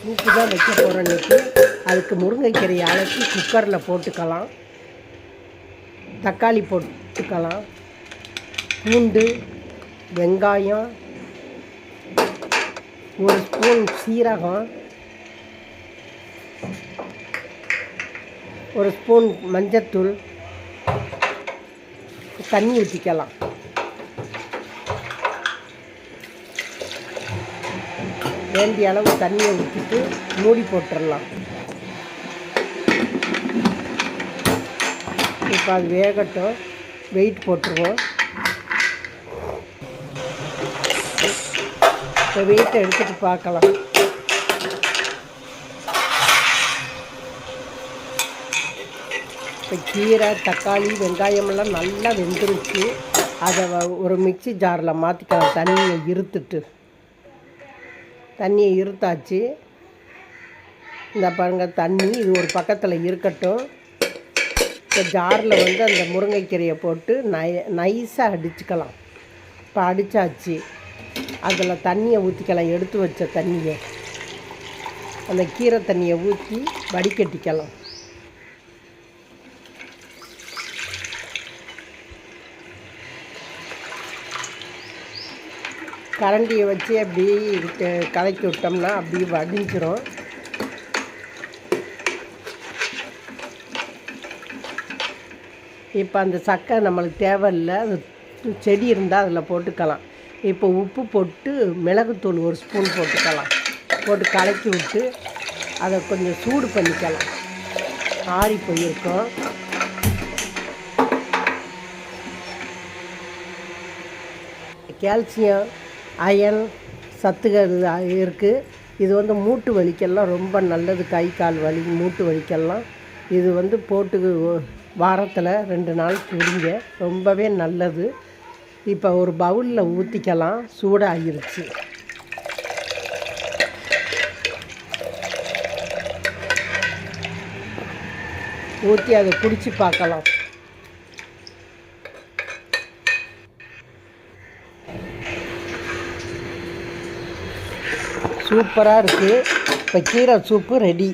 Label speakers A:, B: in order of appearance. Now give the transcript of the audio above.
A: Soup தான் வைக்க போகிறோம் இன்னைக்கு அதுக்கு முருங்கைக்கீரையை அழைச்சி குக்கரில் போட்டுக்கலாம். தக்காளி போட்டுக்கலாம். பூண்டு வெங்காயம் ஒரு ஸ்பூன் சீரகம் ஒரு ஸ்பூன் மஞ்சத்தூள் தண்ணி ஊற்றிக்கலாம் வேண்டிய அளவு தண்ணியை ஊற்றிட்டு மூடி போட்டுடலாம் இப்போ அது வேகட்டும். வெயிட் போட்டுருவோம். இப்போ வெயிட்டை எடுத்துகிட்டு பார்க்கலாம். இப்போ கீரை தக்காளி வெங்காயமெல்லாம் நல்லா வெந்துருச்சு. அதை ஒரு மிக்ஸி ஜாரில் மாற்றிக்கலாம் தண்ணியை இருத்துட்டு. தண்ணியை இருத்தாச்சு. இந்த பாருங்க தண்ணி இது ஒரு பக்கத்தில் இருக்கட்டும். இப்போ ஜாரில் வந்து அந்த முருங்கைக்கீரையை போட்டு நை நைஸாக அடிச்சுக்கலாம். இப்போ அடித்தாச்சு அதில் தண்ணியை ஊற்றிக்கலாம் எடுத்து வச்ச தண்ணியை. அந்த கீரை தண்ணியை ஊற்றி வடிகட்டிக்கலாம். கரண்டியை வச்சு அப்படி க- கலக்கி விட்டோம்னா அப்படியே வடிஞ்சிரும். இப்போ அந்த சக்கை நம்மளுக்கு தேவையில்லை. அது செடி இருந்தால் அதில் போட்டுக்கலாம். இப்போ உப்பு போட்டு மிளகுத்தூள் ஒரு ஸ்பூன் போட்டுக்கலாம். போட்டு கலக்கி விட்டு அதை கொஞ்சம் சூடு பண்ணிக்கலாம். ஆறி போயிருக்கோம். கால்சியம் அயன் சத்துகள் இருக்குது இது வந்து மூட்டு வலிக்கெல்லாம் ரொம்ப நல்லது. கை கால் வலி மூட்டு வலிக்கெல்லாம். இது வந்து போட்டு வாரத்தில் ரெண்டு நாள் குடிங்க. ரொம்பவே நல்லது. இப்போ ஒரு பவுலில் ஊற்றிக்கலாம் சூடாகிருச்சு. ஊற்றி அதை குடித்து பார்க்கலாம். சூப்பராக இருக்குது இப்போ கீரை சூப்பு ரெடி